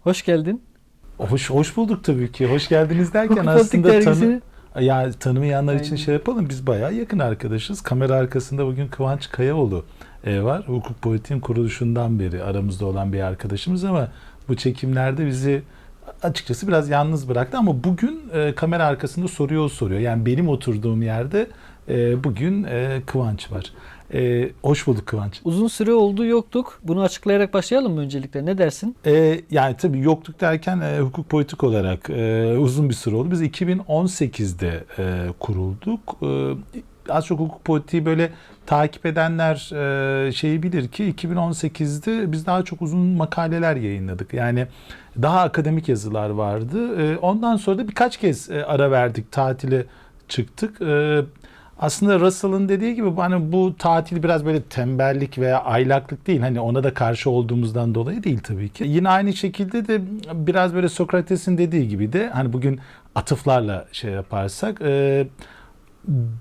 Hoş geldin. Hoş hoş bulduk tabii ki. Hoş geldiniz derken Hukuk aslında tanı, ya tanımayanlar için Aynen. şey yapalım. Biz bayağı yakın arkadaşız. Kamera arkasında bugün Kıvanç Kayaoğlu e, var. Hukuk Politik'in kuruluşundan beri aramızda olan bir arkadaşımız ama bu çekimlerde bizi açıkçası biraz yalnız bıraktı ama bugün e, kamera arkasında soruyor soruyor. Yani benim oturduğum yerde e, bugün e, Kıvanç var. E, hoş bulduk Kıvanç. Uzun süre oldu yoktuk. Bunu açıklayarak başlayalım mı öncelikle? Ne dersin? E, yani tabii yokluk derken e, hukuk politik olarak e, uzun bir süre oldu. Biz 2018'de e, kurulduk. E, az çok hukuk politiği böyle takip edenler e, şeyi bilir ki 2018'de biz daha çok uzun makaleler yayınladık. Yani daha akademik yazılar vardı. E, ondan sonra da birkaç kez e, ara verdik, tatile çıktık. E, aslında Russell'ın dediği gibi hani bu tatil biraz böyle tembellik veya aylaklık değil. Hani ona da karşı olduğumuzdan dolayı değil tabii ki. Yine aynı şekilde de biraz böyle Sokrates'in dediği gibi de hani bugün atıflarla şey yaparsak e,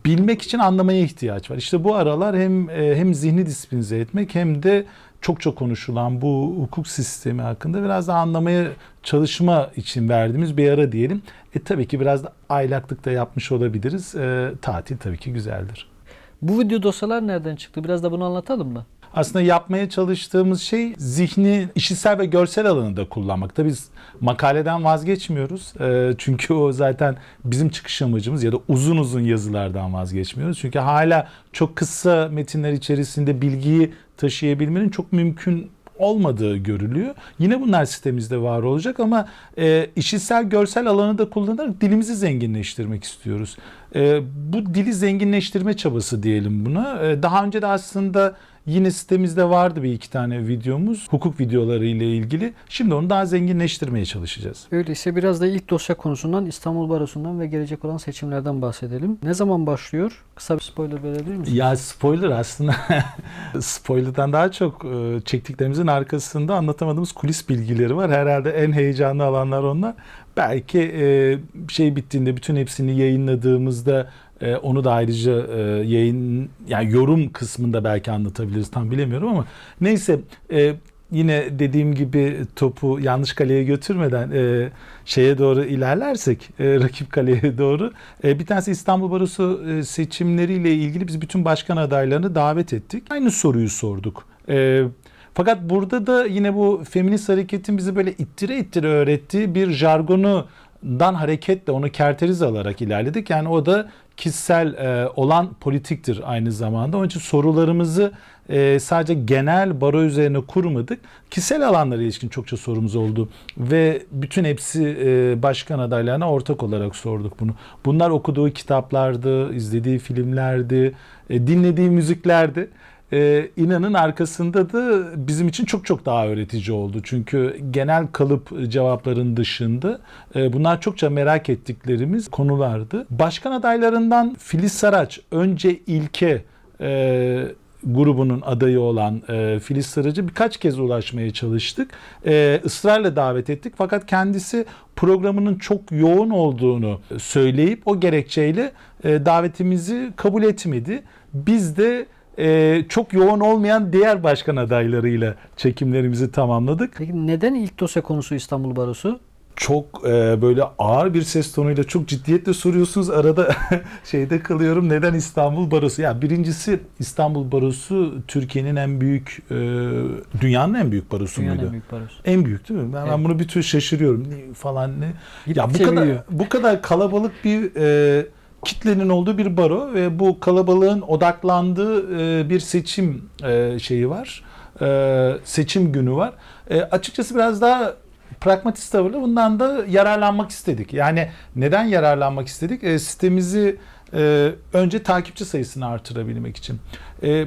bilmek için anlamaya ihtiyaç var. İşte bu aralar hem e, hem zihni disiplinize etmek hem de çok çok konuşulan bu hukuk sistemi hakkında biraz da anlamaya çalışma için verdiğimiz bir ara diyelim. E tabii ki biraz da aylaklık da yapmış olabiliriz. E, tatil tabii ki güzeldir. Bu video dosyalar nereden çıktı? Biraz da bunu anlatalım mı? Aslında yapmaya çalıştığımız şey zihni işitsel ve görsel alanında kullanmak. Tabii biz makaleden vazgeçmiyoruz. Ee, çünkü o zaten bizim çıkış amacımız ya da uzun uzun yazılardan vazgeçmiyoruz. Çünkü hala çok kısa metinler içerisinde bilgiyi taşıyabilmenin çok mümkün olmadığı görülüyor. Yine bunlar sitemizde var olacak ama e, işitsel görsel alanı da kullanarak dilimizi zenginleştirmek istiyoruz. E, bu dili zenginleştirme çabası diyelim buna. E, daha önce de aslında yine sitemizde vardı bir iki tane videomuz hukuk videoları ile ilgili. Şimdi onu daha zenginleştirmeye çalışacağız. Öyleyse biraz da ilk dosya konusundan İstanbul Barosu'ndan ve gelecek olan seçimlerden bahsedelim. Ne zaman başlıyor? Kısa bir spoiler verebilir misin? Ya spoiler aslında spoiler'dan daha çok e, çektiklerimizin arkasında anlatamadığımız kulis bilgileri var. Herhalde en heyecanlı alanlar onlar. Belki e, şey bittiğinde bütün hepsini yayınladığımızda e, onu da ayrıca e, yayın yani yorum kısmında belki anlatabiliriz tam bilemiyorum ama neyse e, yine dediğim gibi topu yanlış kaleye götürmeden e, şeye doğru ilerlersek e, rakip kaleye doğru e, bir tanesi İstanbul Barosu e, seçimleriyle ilgili biz bütün başkan adaylarını davet ettik. Aynı soruyu sorduk. E, fakat burada da yine bu feminist hareketin bizi böyle ittire ittire öğrettiği bir jargonu dan hareketle onu kerteriz alarak ilerledik. Yani o da kişisel e, olan politiktir aynı zamanda. Onun için sorularımızı e, sadece genel baro üzerine kurmadık. Kişisel alanlara ilişkin çokça sorumuz oldu. Ve bütün hepsi e, başkan adaylarına ortak olarak sorduk bunu. Bunlar okuduğu kitaplardı, izlediği filmlerdi, e, dinlediği müziklerdi. Ee, inanın arkasında da bizim için çok çok daha öğretici oldu. Çünkü genel kalıp cevapların dışında e, bunlar çokça merak ettiklerimiz konulardı. Başkan adaylarından Filiz Saraç önce ilke e, grubunun adayı olan e, Filiz Sarıcı birkaç kez ulaşmaya çalıştık. E, ısrarla davet ettik fakat kendisi programının çok yoğun olduğunu söyleyip o gerekçeyle e, davetimizi kabul etmedi. Biz de e, çok yoğun olmayan diğer başkan adaylarıyla çekimlerimizi tamamladık. Peki neden ilk dosya konusu İstanbul Barosu? Çok e, böyle ağır bir ses tonuyla çok ciddiyetle soruyorsunuz. Arada şeyde kalıyorum. Neden İstanbul Barosu? Ya birincisi İstanbul Barosu Türkiye'nin en büyük, e, dünyanın en büyük barosu Dünyanın muydu? en büyük barosu. En büyük değil mi? Ben, ben Evet. bunu bir tür şaşırıyorum falan ne. Ya bu kadar bu kadar kalabalık bir e, kitlenin olduğu bir baro ve bu kalabalığın odaklandığı e, bir seçim e, şeyi var. E, seçim günü var. Açıkçası biraz daha pragmatist tavırla bundan da yararlanmak istedik. Yani neden yararlanmak istedik? E, sitemizi önce takipçi sayısını artırabilmek için.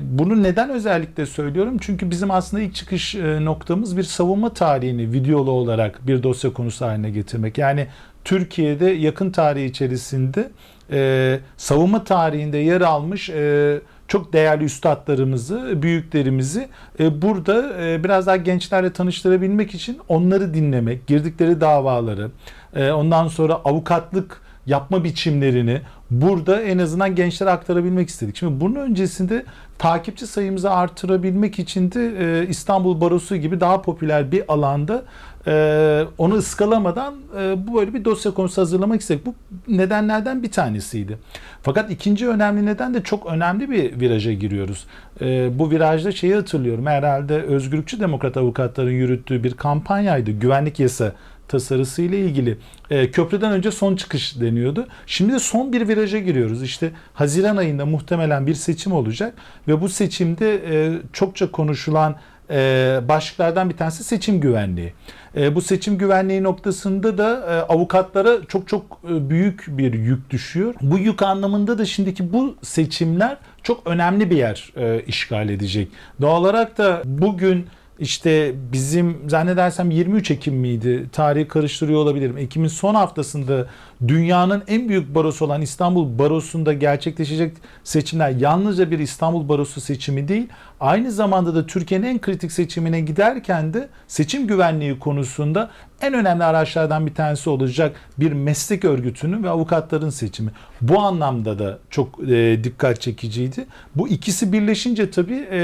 Bunu neden özellikle söylüyorum? Çünkü bizim aslında ilk çıkış noktamız bir savunma tarihini videolu olarak bir dosya konusu haline getirmek. Yani Türkiye'de yakın tarih içerisinde e, savunma tarihinde yer almış e, çok değerli üstadlarımızı, büyüklerimizi e, burada e, biraz daha gençlerle tanıştırabilmek için onları dinlemek, girdikleri davaları, e, ondan sonra avukatlık yapma biçimlerini burada en azından gençlere aktarabilmek istedik. Şimdi bunun öncesinde takipçi sayımızı artırabilmek için de e, İstanbul Barosu gibi daha popüler bir alanda e, onu ıskalamadan e, bu böyle bir dosya konusu hazırlamak istedik. Bu nedenlerden bir tanesiydi. Fakat ikinci önemli neden de çok önemli bir viraja giriyoruz. E, bu virajda şeyi hatırlıyorum. Herhalde Özgürlükçü Demokrat avukatların yürüttüğü bir kampanyaydı. Güvenlik yasa tasarısı ile ilgili. E, köprüden önce son çıkış deniyordu. Şimdi de son bir viraja giriyoruz. İşte Haziran ayında muhtemelen bir seçim olacak ve bu seçimde e, çokça konuşulan e, başlıklardan bir tanesi seçim güvenliği. E, bu seçim güvenliği noktasında da e, avukatlara çok çok e, büyük bir yük düşüyor. Bu yük anlamında da şimdiki bu seçimler çok önemli bir yer e, işgal edecek. Doğal olarak da bugün işte bizim zannedersem 23 Ekim miydi? Tarihi karıştırıyor olabilirim. Ekim'in son haftasında dünyanın en büyük barosu olan İstanbul Barosu'nda gerçekleşecek seçimler yalnızca bir İstanbul Barosu seçimi değil, aynı zamanda da Türkiye'nin en kritik seçimine giderken de seçim güvenliği konusunda en önemli araçlardan bir tanesi olacak bir meslek örgütünün ve avukatların seçimi. Bu anlamda da çok e, dikkat çekiciydi. Bu ikisi birleşince tabii e,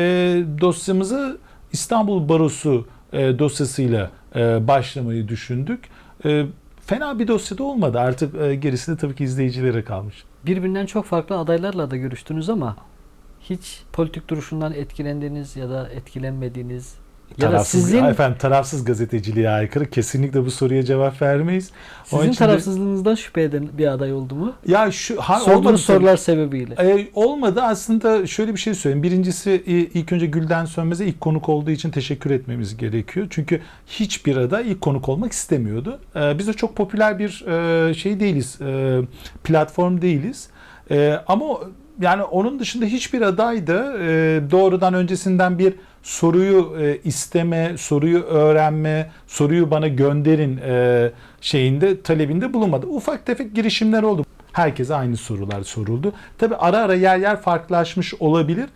dosyamızı İstanbul Barosu e, dosyasıyla e, başlamayı düşündük. E, fena bir dosyada olmadı. Artık e, gerisi de tabii ki izleyicilere kalmış. Birbirinden çok farklı adaylarla da görüştünüz ama hiç politik duruşundan etkilendiğiniz ya da etkilenmediğiniz ya Tarafsız, sizin efendim tarafsız gazeteciliğe aykırı kesinlikle bu soruya cevap vermeyiz. Onun sizin için de- tarafsızlığınızdan şüphe eden bir aday oldu mu? ya şu ha, olmadı Sorduğunuz sorular sebebiyle. E, olmadı aslında şöyle bir şey söyleyeyim. Birincisi ilk önce Gülden Sönmez'e ilk konuk olduğu için teşekkür etmemiz gerekiyor. Çünkü hiçbir aday ilk konuk olmak istemiyordu. E, biz de çok popüler bir e, şey değiliz. E, platform değiliz. E, ama yani onun dışında hiçbir aday da e, doğrudan öncesinden bir soruyu e, isteme, soruyu öğrenme, soruyu bana gönderin e, şeyinde talebinde bulunmadı. Ufak tefek girişimler oldu. Herkese aynı sorular soruldu. Tabi ara ara yer yer farklılaşmış olabilir.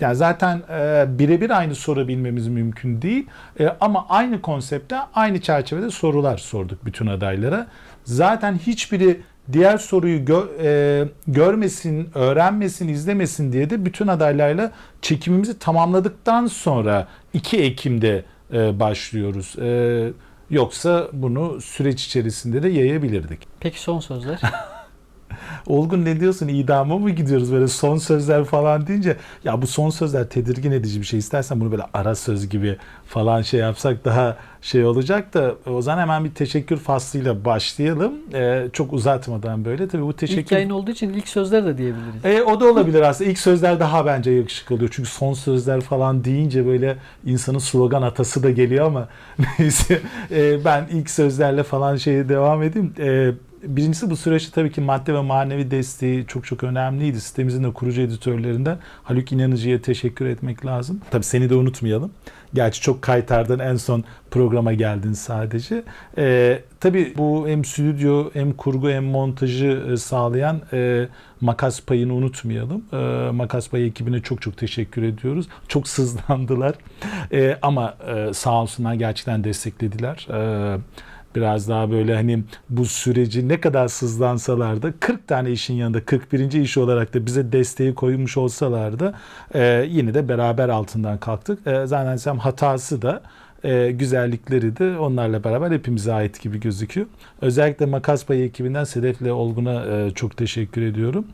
Yani zaten e, birebir aynı sorabilmemiz mümkün değil. E, ama aynı konsepte, aynı çerçevede sorular sorduk bütün adaylara. Zaten hiçbiri diğer soruyu gö- e, görmesin, öğrenmesin, izlemesin diye de bütün adaylarla çekimimizi tamamladıktan sonra 2 Ekim'de e, başlıyoruz. E, yoksa bunu süreç içerisinde de yayabilirdik. Peki son sözler. Olgun ne diyorsun idama mı gidiyoruz böyle son sözler falan deyince ya bu son sözler tedirgin edici bir şey istersen bunu böyle ara söz gibi falan şey yapsak daha şey olacak da o zaman hemen bir teşekkür faslıyla başlayalım ee, çok uzatmadan böyle tabii bu ilk teşekkür yayın olduğu için ilk sözler de diyebiliriz. e, o da olabilir aslında. İlk sözler daha bence yakışık oluyor. Çünkü son sözler falan deyince böyle insanın slogan atası da geliyor ama neyse e, ben ilk sözlerle falan şeye devam edeyim. E, birincisi bu süreçte tabii ki madde ve manevi desteği çok çok önemliydi. Sitemizin de kurucu editörlerinden Haluk İnanıcı'ya teşekkür etmek lazım. Tabii seni de unutmayalım. Gerçi çok kaytardan en son programa geldin sadece. Ee, tabii bu hem stüdyo hem kurgu hem montajı e, sağlayan e, Makas Payı'nı unutmayalım. E, Makas Payı ekibine çok çok teşekkür ediyoruz. Çok sızlandılar. E, ama e, sağ olsunlar gerçekten desteklediler. E, biraz daha böyle hani bu süreci ne kadar sızlansalar da 40 tane işin yanında 41. iş olarak da bize desteği koymuş olsalar da e, yine de beraber altından kalktık. E, zannedersem hatası da e, güzellikleri de onlarla beraber hepimize ait gibi gözüküyor. Özellikle Makas Payı ekibinden Sedef'le Olgun'a e, çok teşekkür ediyorum.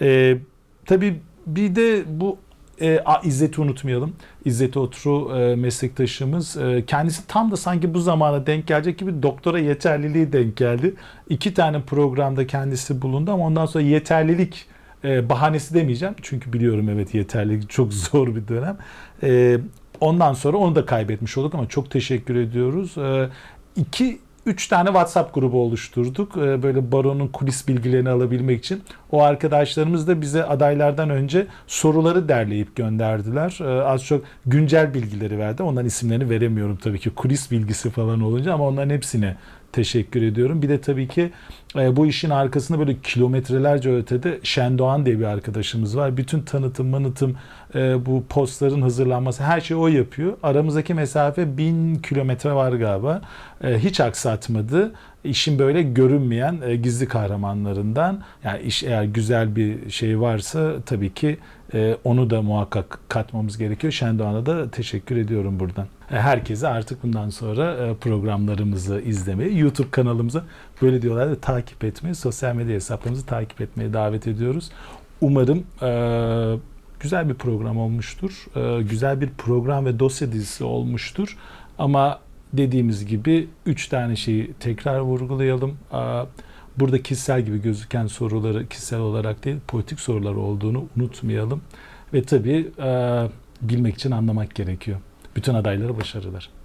E, tabii bir de bu e, a, İzzet'i unutmayalım. İzzet Otru e, meslektaşımız. E, kendisi tam da sanki bu zamana denk gelecek gibi doktora yeterliliği denk geldi. İki tane programda kendisi bulundu ama ondan sonra yeterlilik e, bahanesi demeyeceğim. Çünkü biliyorum evet yeterlilik çok zor bir dönem. E, ondan sonra onu da kaybetmiş olduk ama çok teşekkür ediyoruz. E, iki Üç tane WhatsApp grubu oluşturduk. Ee, Böyle baronun kulis bilgilerini alabilmek için. O arkadaşlarımız da bize adaylardan önce soruları derleyip gönderdiler. Ee, Az çok güncel bilgileri verdi. Onların isimlerini veremiyorum tabii ki kulis bilgisi falan olunca ama onların hepsine teşekkür ediyorum. Bir de tabii ki e, bu işin arkasında böyle kilometrelerce ötede Şendoğan diye bir arkadaşımız var. Bütün tanıtım, manıtım, e, bu postların hazırlanması her şeyi o yapıyor. Aramızdaki mesafe bin kilometre var galiba. E, hiç aksatmadı. İşin böyle görünmeyen e, gizli kahramanlarından. Yani iş eğer güzel bir şey varsa tabii ki e, onu da muhakkak katmamız gerekiyor. Şendoğan'a da teşekkür ediyorum buradan. E, Herkese artık bundan sonra e, programlarımızı izlemeyi, YouTube kanalımızı böyle diyorlar da takip etmeyi, sosyal medya hesaplarımızı takip etmeye davet ediyoruz. Umarım e, güzel bir program olmuştur. E, güzel bir program ve dosya dizisi olmuştur. Ama dediğimiz gibi üç tane şeyi tekrar vurgulayalım. E, Burada kişisel gibi gözüken soruları kişisel olarak değil, politik sorular olduğunu unutmayalım. Ve tabii e, bilmek için anlamak gerekiyor. Bütün adaylara başarılar.